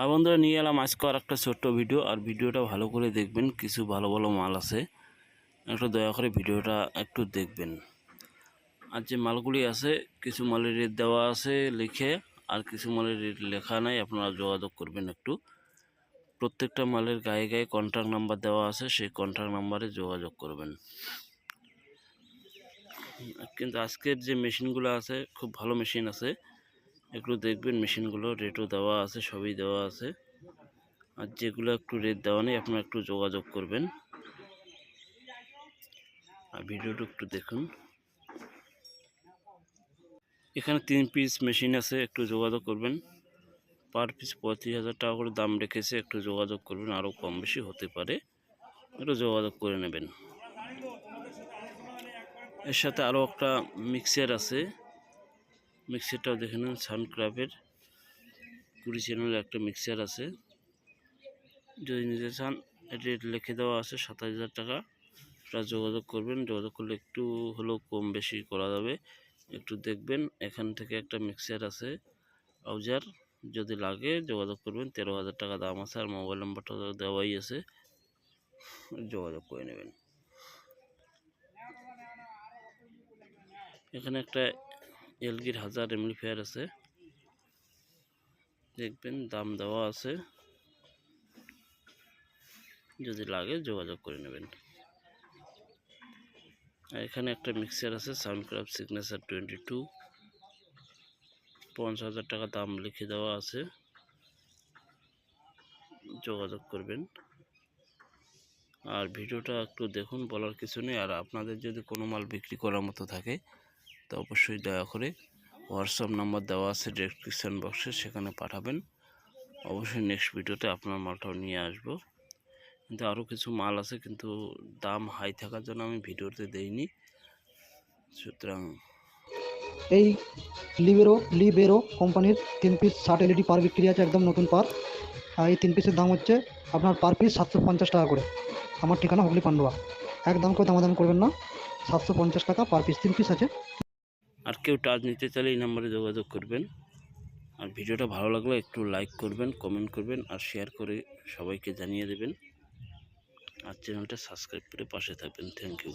আর বন্ধুরা, নিয়ে এলাম আজকে আর একটা ছোট্ট ভিডিও। আর ভিডিওটা ভালো করে দেখবেন, কিছু ভালো ভালো মাল আছে। একটু দয়া করে ভিডিওটা একটু দেখবেন। আর যে মালগুলি আছে, কিছু মালের রেট দেওয়া আছে লিখে, আর কিছু মালের রেট লেখা নাই, আপনারা যোগাযোগ করবেন একটু। প্রত্যেকটা মালের গায়ে গায়ে কন্ট্যাক্ট নাম্বার দেওয়া আছে, সেই কন্ট্যাক্ট নাম্বারে যোগাযোগ করবেন। কিন্তু আজকের যে মেশিনগুলো আছে, খুব ভালো মেশিন আছে। একটু দেখবেন, মেশিনগুলো রেটও দেওয়া আছে, সবই দেওয়া আছে। আর যেগুলো একটু রেট দেওয়া নেই, আপনারা একটু যোগাযোগ করবেন। আর ভিডিওটা একটু দেখুন। এখানে তিন পিস মেশিন আছে, একটু যোগাযোগ করবেন। পার পিস পঁয়ত্রিশ হাজার টাকা করে দাম রেখেছে, একটু যোগাযোগ করবেন আরও কম বেশি হতে পারে। একটু যোগাযোগ করে নেবেন। এর সাথে আরও একটা মিক্সার আছে। মিক্সারটাও দেখে নেন সানক্রাফের কুড়ি চ্যানেলের একটা মিক্সার আছে। যদি নিতে চান রেট লিখে দেওয়া আছে সাতাশ হাজার টাকা। আপনারা যোগাযোগ করবেন, যোগাযোগ করলে একটু হলেও কম বেশি করা যাবে। একটু দেখবেন, এখান থেকে একটা মিক্সার আছে, আউজার। যদি লাগে, যোগাযোগ করবেন, তেরো হাজার টাকা দাম আছে আর মোবাইল নাম্বারটা দেওয়াই আছে। যোগাযোগ করে নেবেন। এখানে একটা এলগির হাজার এমপ্লিফায়ার আছে। দেখবেন দাম দেওয়া আছে। যদি লাগে যোগাযোগ করে নেবেন। এখানে একটা মিক্সার আছে সাউন্ডক্রাফট সিগনেচার টোয়েন্টি টু পঞ্চাশ হাজার টাকা দাম লিখে দেওয়া আছে। যোগাযোগ করবেন। আর ভিডিওটা একটু দেখুন, বলার কিছু নেই। আর আপনাদের যদি কোনো মাল বিক্রি করার মতো থাকে তো অবশ্যই দয়া করে হোয়াটসঅ্যাপ নাম্বার দেওয়া আছে ডেসক্রিপশান বক্সে সেখানে পাঠাবেন। অবশ্যই নেক্সট ভিডিওতে আপনার মালটাও নিয়ে আসব। কিন্তু আরও কিছু মাল আছে, কিন্তু দাম হাই থাকার জন্য আমি ভিডিওতে দেইনি। সুতরাং এই লিবেরো লিবেরো কোম্পানির তিন পিস ষাট এলইডি পার বিক্রি আছে, একদম নতুন পার। আর এই তিন পিসের দাম হচ্ছে আপনার পার পিস সাতশো পঞ্চাশ টাকা করে। আমার ঠিকানা হুগলি পান্ডুয়া। একদম করে দামাদাম করবেন না, সাতশো পঞ্চাশ টাকা পার পিস তিন পিস আছে। আর কেউ টাচ নিতে চাইলে এই নাম্বারে যোগাযোগ করবেন। আর ভিডিওটা ভালো লাগলে একটু লাইক করবেন কমেন্ট করবেন আর শেয়ার করে সবাইকে জানিয়ে দেবেন। আর চ্যানেলটা সাবস্ক্রাইব করে পাশে থাকবেন। Thank you